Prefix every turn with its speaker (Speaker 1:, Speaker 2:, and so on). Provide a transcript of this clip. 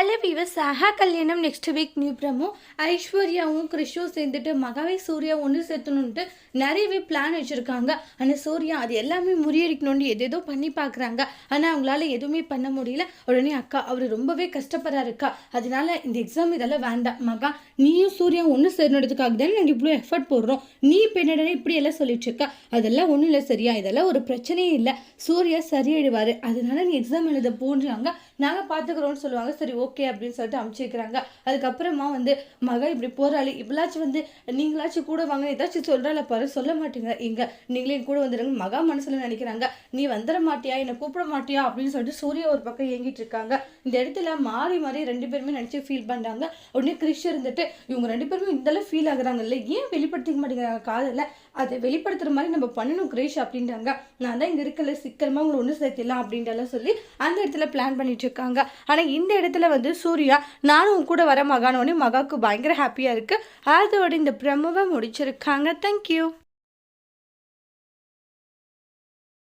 Speaker 1: Hello viewers சஹா கல்யாணம் next week new promo ஐஸ்வர்யாவும் கிறிஷும் சேர்ந்துட்டு மகாவே சூர்யா ஒன்று சேர்த்தணுன்ட்டு நிறையவே பிளான் வச்சுருக்காங்க. ஆனால் சூர்யா அது எல்லாமே முறியடிக்கணும்னு எதேதோ பண்ணி பார்க்குறாங்க. ஆனால் அவங்களால எதுவுமே பண்ண முடியல. உடனே அக்கா அவர் ரொம்பவே கஷ்டப்படுறாருக்கா அதனால இந்த எக்ஸாம் இதெல்லாம் வேண்டாம். மகா நீயும் சூர்யா ஒன்று சேர்ந்ததுக்காக தானே நாங்கள் இவ்வளோ எஃபர்ட் போடுறோம். நீ இப்போ என்னடனே இப்படி எல்லாம் சொல்லிட்டு இருக்கா. அதெல்லாம் ஒன்றும் இல்லை சரியா. இதெல்லாம் ஒரு பிரச்சனையே இல்லை. சூர்யா சரியாயிடுவார் அதனால நீ எக்ஸாம் எழுத போன்றாங்க. நாங்கள் பார்த்துக்குறோன்னு சொல்லுவாங்க. சரி ஓகே ஓகே அப்படின்னு சொல்லிட்டு அமுச்சிக்கிறாங்க அதுக்கப்புறமா வந்து மகா இப்படி போராளி. இவ்வளாச்சும் வந்து நீங்களாச்சும் கூட வாங்க. ஏதாச்சும் சொல்கிறால பாரு. சொல்ல மாட்டீங்க. இங்கே நீங்களே என் கூட வந்துடுங்க மகா மனசில் நினைக்கிறாங்க. நீ வந்துட மாட்டியா? என்னை கூப்பிட மாட்டியா? அப்படின்னு சொல்லிட்டு சூர்யா ஒரு பக்கம் இயங்கிட்டு இருக்காங்க. இந்த இடத்துல மாறி மாறி ரெண்டு பேருமே நினச்சி ஃபீல் பண்ணுறாங்க உடனே கிறிஷ் இருந்துட்டு இவங்க ரெண்டு பேருமே இந்தளவு ஃபீல் ஆகுறாங்கல்ல? ஏன் வெளிப்படுத்திக்க மாட்டேங்கிறாங்க காதல? அதை வெளிப்படுத்துகிற மாதிரி நம்ம பண்ணணும் கிரேஷ் அப்படின்றாங்க. நான் தான் இங்கே இருக்கல சிக்கலமாக உங்களை ஒன்று சேர்த்திடலாம் அப்படின்ட்டு சொல்லி அந்த இடத்துல பிளான் பண்ணிட்டு இருக்காங்க. ஆனால் இந்த இடத்துல வந்து சூர்யா நானும் உன் கூட வர மகானோன்னு மகாவுக்கு பயங்கர ஹாப்பியாக இருக்குது அதோட இந்த ப்ரமோவை முடிச்சிருக்காங்க. தேங்க்யூ